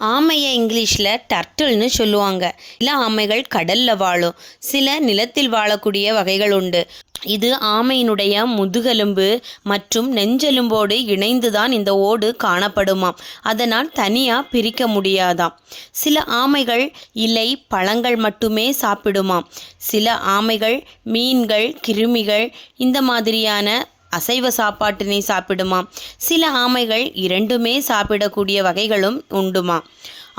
ஆமையை இங்கிலீஷில் டர்ட்டில்னு சொல்லுவாங்க. சில ஆமைகள் கடலில் வாழும். சில நிலத்தில் வாழக்கூடிய வகைகள் உண்டு. இது ஆமையினுடைய முதுகெலும்பு மற்றும் நெஞ்செலும்போடு இணைந்துதான் இந்த ஓடு காணப்படுமாம். அதனால் தனியாக பிரிக்க முடியாதாம். சில ஆமைகள் இலை பழங்கள் மட்டுமே சாப்பிடுமாம். சில ஆமைகள் மீன்கள் கிருமிகள் இந்த மாதிரியான அசைவ சாப்பாட்டினை சாப்பிடுமாம் சில ஆமைகள் இரண்டுமே சாப்பிடக்கூடிய வகைகளும் உண்டுமா?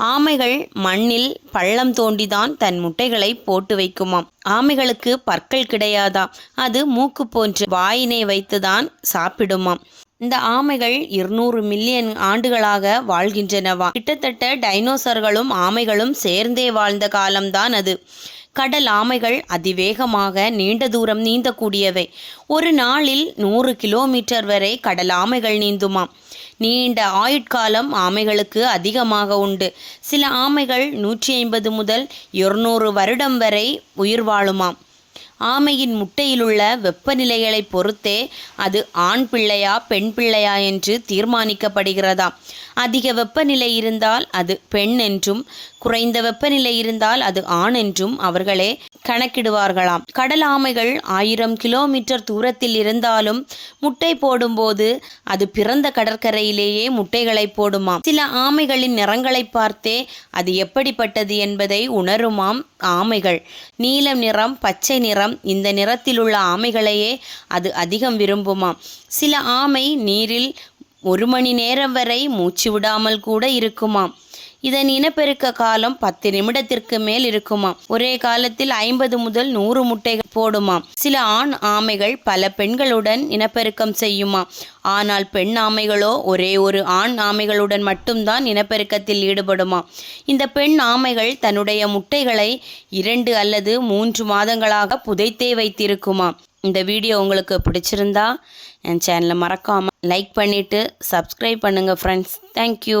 ஆமைகள் மண்ணில் பள்ளம் தோண்டிதான் தன் முட்டைகளை போட்டு வைக்குமாம் ஆமைகளுக்கு பற்கள் கிடையாதாம் அது மூக்கு போன்று வாயினை வைத்துதான் சாப்பிடுமாம் இந்த ஆமைகள் இருநூறு மில்லியன் ஆண்டுகளாக வாழ்கின்றனவா? கிட்டத்தட்ட டைனோசர்களும் ஆமைகளும் சேர்ந்தே வாழ்ந்த காலம்தான் அது. கடல் ஆமைகள் அதிவேகமாக நீண்ட தூரம் நீந்தக்கூடியவை. ஒரு நாளில் நூறு கிலோமீட்டர் வரை கடல் ஆமைகள் நீந்துமாம். நீண்ட ஆயுட்காலம் ஆமைகளுக்கு அதிகமாக உண்டு. சில ஆமைகள் நூற்றி ஐம்பது முதல் இருநூறு வருடம் வரை உயிர் வாழுமாம். ஆமையின் முட்டையிலுள்ள வெப்பநிலைகளை பொறுத்தே அது ஆண் பிள்ளையா பெண் பிள்ளையா என்று தீர்மானிக்கப்படுகிறதாம். அதிக வெப்பநிலை இருந்தால் அது பெண் என்றும் குறைந்த வெப்பநிலை இருந்தால் அது ஆண் என்றும் அவர்களே கணக்கிடுவார்களாம். கடல் ஆமைகள் ஆயிரம் கிலோமீட்டர் தூரத்தில் இருந்தாலும் முட்டை போடும்போது அது பிறந்த கடற்கரையிலேயே முட்டைகளை போடுமாம். சில ஆமைகளின் நிறங்களை பார்த்தே அது எப்படிப்பட்டது என்பதை உணருமாம் ஆமைகள். நீலம் நிறம் பச்சை நிறம் இந்த நிறத்திலுள்ள ஆமைகளையே அது அதிகம் விரும்புமாம் சில ஆமை நீரில் ஒரு மணி நேரம் வரை மூச்சு விடாமல் கூட இருக்குமாம். இதன் இனப்பெருக்க காலம் பத்து நிமிடத்திற்கு மேல் இருக்குமாம். ஒரே காலத்தில் ஐம்பது முதல் நூறு முட்டைகள் போடுமாம். சில ஆண் ஆமைகள் பல பெண்களுடன் இனப்பெருக்கம் செய்யுமாம். ஆனால் பெண் ஆமைகளோ ஒரே ஒரு ஆண் ஆமைகளுடன் மட்டும்தான் இனப்பெருக்கத்தில் ஈடுபடுமாம். இந்த பெண் ஆமைகள் தன்னுடைய முட்டைகளை இரண்டு அல்லது மூன்று மாதங்களாக புதைத்தே வைத்திருக்குமாம். இந்த வீடியோ உங்களுக்கு பிடிச்சிருந்தா என் சேனலை மறக்காமல் லைக் பண்ணிவிட்டு சப்ஸ்கிரைப் பண்ணுங்கள் ஃப்ரெண்ட்ஸ் தேங்க்யூ